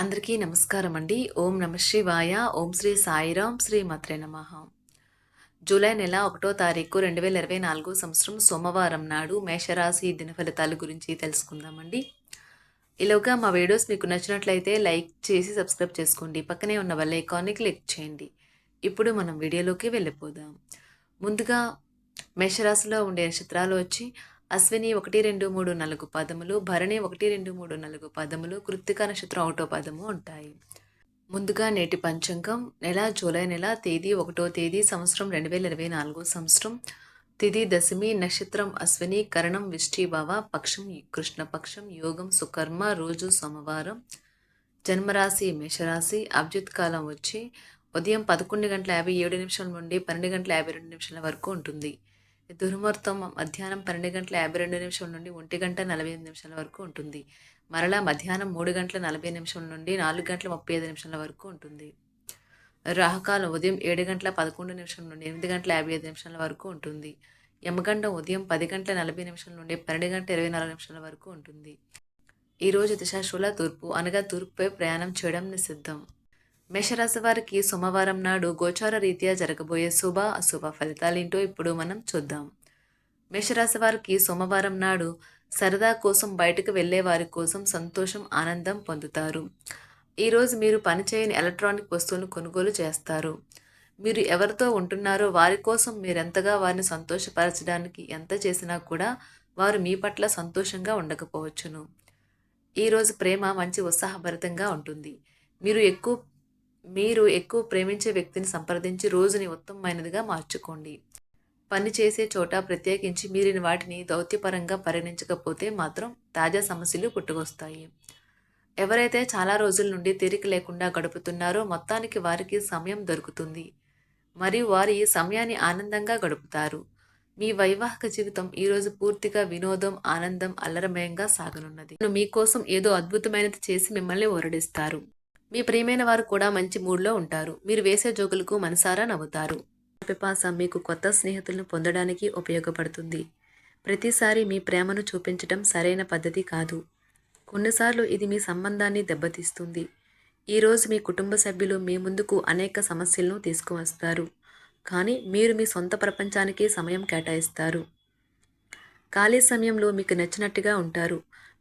అందరికీ నమస్కారం అండి ఓం నమ శివాయ. ఓం శ్రీ సాయిరాం శ్రీ మాత్రే నమ. జూలై నెల ఒకటో తారీఖు రెండు వేల ఇరవై నాలుగో సంవత్సరం సోమవారం నాడు మేషరాశి దిన ఫలితాల గురించి తెలుసుకుందామండి. ఇలాగా మా వీడియోస్ మీకు నచ్చినట్లయితే లైక్ చేసి సబ్స్క్రైబ్ చేసుకోండి. పక్కనే ఉన్న వల్ల ఐకాన్ని క్లిక్ చేయండి. ఇప్పుడు మనం వీడియోలోకి వెళ్ళిపోదాం. ముందుగా మేషరాశిలో ఉండే నక్షత్రాలు వచ్చి అశ్విని ఒకటి రెండు మూడు నాలుగు పదములు భరణి ఒకటి రెండు మూడు నాలుగు పదములు కృత్తిక నక్షత్రం ఒకటో పదము ఉంటాయి. ముందుగా నేటి పంచాంగం నెల జూలై నెల తేదీ ఒకటో తేదీ సంవత్సరం రెండు వేల ఇరవై నాలుగో సంవత్సరం తిథి దశమి నక్షత్రం అశ్విని కరణం విష్టిభావ పక్షం కృష్ణపక్షం యోగం సుకర్మ రోజు సోమవారం జన్మరాశి మేషరాశి అభ్యుత్ కాలం వచ్చి ఉదయం పదకొండు గంటల యాభై ఏడు నిమిషాల నుండి పన్నెండు గంటల యాభై రెండు నిమిషాల వరకు ఉంటుంది. దుర్ముహూర్తం మధ్యాహ్నం పన్నెండు గంటల యాభై రెండు నిమిషాల నుండి ఒంటి గంట నలభై ఎనిమిది నిమిషాల వరకు ఉంటుంది. మరలా మధ్యాహ్నం మూడు గంటల నలభై నిమిషం నుండి నాలుగు గంటల ముప్పై ఐదు నిమిషాల వరకు ఉంటుంది. రాహుకాలం ఉదయం ఏడు గంటల పదకొండు నిమిషం నుండి ఎనిమిది గంటల యాభై ఐదు నిమిషాల వరకు ఉంటుంది. యమగండం ఉదయం పది గంటల నలభై నిమిషాల నుండి పన్నెండు గంటల ఇరవై నాలుగు నిమిషాల వరకు ఉంటుంది. ఈరోజు దిశాశూల తూర్పు అనగా తూర్పుపై ప్రయాణం చేయడం నిషిద్ధం. మేషరాశి వారికి సోమవారం నాడు గోచార రీత్యా జరగబోయే శుభ అశుభ ఫలితాలేంటో ఇప్పుడు మనం చూద్దాం. మేషరాశి వారికి సోమవారం నాడు సరదా కోసం బయటకు వెళ్ళే వారి కోసం సంతోషం ఆనందం పొందుతారు. ఈరోజు మీరు పనిచేయని ఎలక్ట్రానిక్ వస్తువులను కొనుగోలు చేస్తారు. మీరు ఎవరితో ఉంటున్నారో వారి కోసం మీరెంతగా వారిని సంతోషపరచడానికి ఎంత చేసినా కూడా వారు మీ పట్ల సంతోషంగా ఉండకపోవచ్చును. ఈరోజు ప్రేమ మంచి ఉత్సాహభరితంగా ఉంటుంది. మీరు ఎక్కువ మీరు ఎక్కువ ప్రేమించే వ్యక్తిని సంప్రదించి రోజుని ఉత్తమమైనదిగా మార్చుకోండి. పని చేసే చోట ప్రత్యేకించి మీరిని వాటిని దౌత్యపరంగా పరిగణించకపోతే మాత్రం తాజా సమస్యలు పుట్టుకొస్తాయి. ఎవరైతే చాలా రోజుల నుండి తీరిక లేకుండా గడుపుతున్నారో మొత్తానికి వారికి సమయం దొరుకుతుంది. మరియు వారి సమయాన్ని ఆనందంగా గడుపుతారు. మీ వైవాహిక జీవితం ఈరోజు పూర్తిగా వినోదం ఆనందం అల్లరమయంగా సాగనున్నది. మీకోసం ఏదో అద్భుతమైనది చేసి మిమ్మల్ని ఓరడిస్తారు. మీ ప్రియమైన వారు కూడా మంచి మూడ్లో ఉంటారు. మీరు వేసే జోకులకు మనసారా నవ్వుతారు. పిపాస మీకు కొత్త స్నేహితులను పొందడానికి ఉపయోగపడుతుంది. ప్రతిసారి మీ ప్రేమను చూపించడం సరైన పద్ధతి కాదు. కొన్నిసార్లు ఇది మీ సంబంధాన్ని దెబ్బతీస్తుంది. ఈరోజు మీ కుటుంబ సభ్యులు మీ ముందుకు అనేక సమస్యలను తీసుకువస్తారు. కానీ మీరు మీ సొంత ప్రపంచానికి సమయం కేటాయిస్తారు. ఖాళీ సమయంలో మీకు నచ్చినట్టుగా ఉంటారు.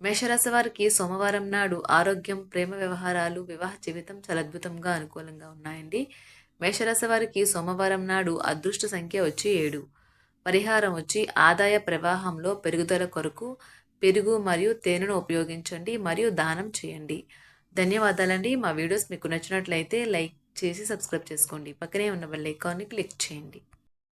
మేషరాశి వారికి సోమవారం నాడు ఆరోగ్యం ప్రేమ వ్యవహారాలు వివాహ జీవితం చాలా అద్భుతంగా అనుకూలంగా ఉన్నాయండి. మేషరాశి వారికి సోమవారం నాడు అదృష్ట సంఖ్య వచ్చి ఏడు. పరిహారం వచ్చి ఆదాయ ప్రవాహంలో పెరుగుదల కొరకు పెరుగు మరియు తేనెను ఉపయోగించండి మరియు దానం చేయండి. ధన్యవాదాలండి. మా వీడియోస్ మీకు నచ్చినట్లయితే లైక్ చేసి సబ్స్క్రైబ్ చేసుకోండి. పక్కనే ఉన్న బెల్ ఐకాన్ని క్లిక్ చేయండి.